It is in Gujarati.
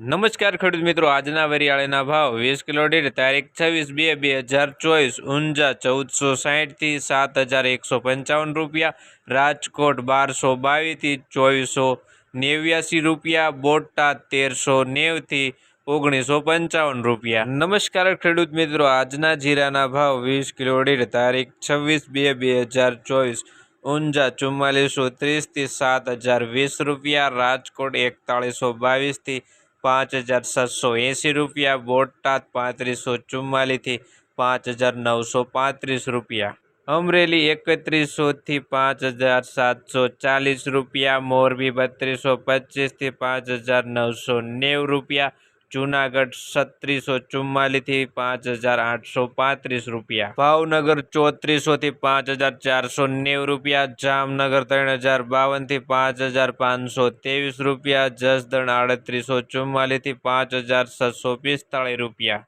નમસ્કાર ખેડૂત મિત્રો, આજના વરિયાળીના ભાવ વીસ કિલો દીઠ તારીખ છવ્વીસ બે બે હજાર ચોવીસ, ઊંઝા ચૌદસો સાહીઠથી સાત હજાર એકસો પંચાવન રૂપિયા, રાજકોટ બારસો બાવીસથી ચોવીસો નેવ્યાસી રૂપિયા, બોટાદ તેરસો નેવથી ઓગણીસો પંચાવન રૂપિયા. નમસ્કાર ખેડૂત મિત્રો, આજના જીરાના ભાવ વીસ કિલો દીઠ તારીખ છવ્વીસ બે બે હજાર ચોવીસ, ઊંઝા ચુમ્માલીસો ત્રીસથી સાત હજાર વીસ રૂપિયા, રાજકોટ એકતાળીસો બાવીસથી પાંચ હજાર સાતસો એંસી રૂપિયા, બોટાદ પાંત્રીસો ચુમ્માલીસથી પાંચ હજાર નવસો પાંત્રીસ રૂપિયા. અમરેલી એકત્રીસોથી પાંચ હજાર સાતસો ચાલીસ રૂપિયા, મોરબી બત્રીસો પચીસથી પાંચ હજાર નવસો નેવું રૂપિયા જુનાગઢ છત્રીસો ચુમ્માલીસથી પાંચ હજાર આઠસો પાંત્રીસ રૂપિયા. ભાવનગર ચોત્રીસોથી પાંચ હજાર ચારસો નેવું રૂપિયા. જામનગર ત્રણ હજાર બાવનથી પાંચ હજાર પાંચસો ત્રેવીસ રૂપિયા. જસદણ આડત્રીસો ચુમ્માલીસથી પાંચ હજાર છસો પિસ્તાળીસ રૂપિયા.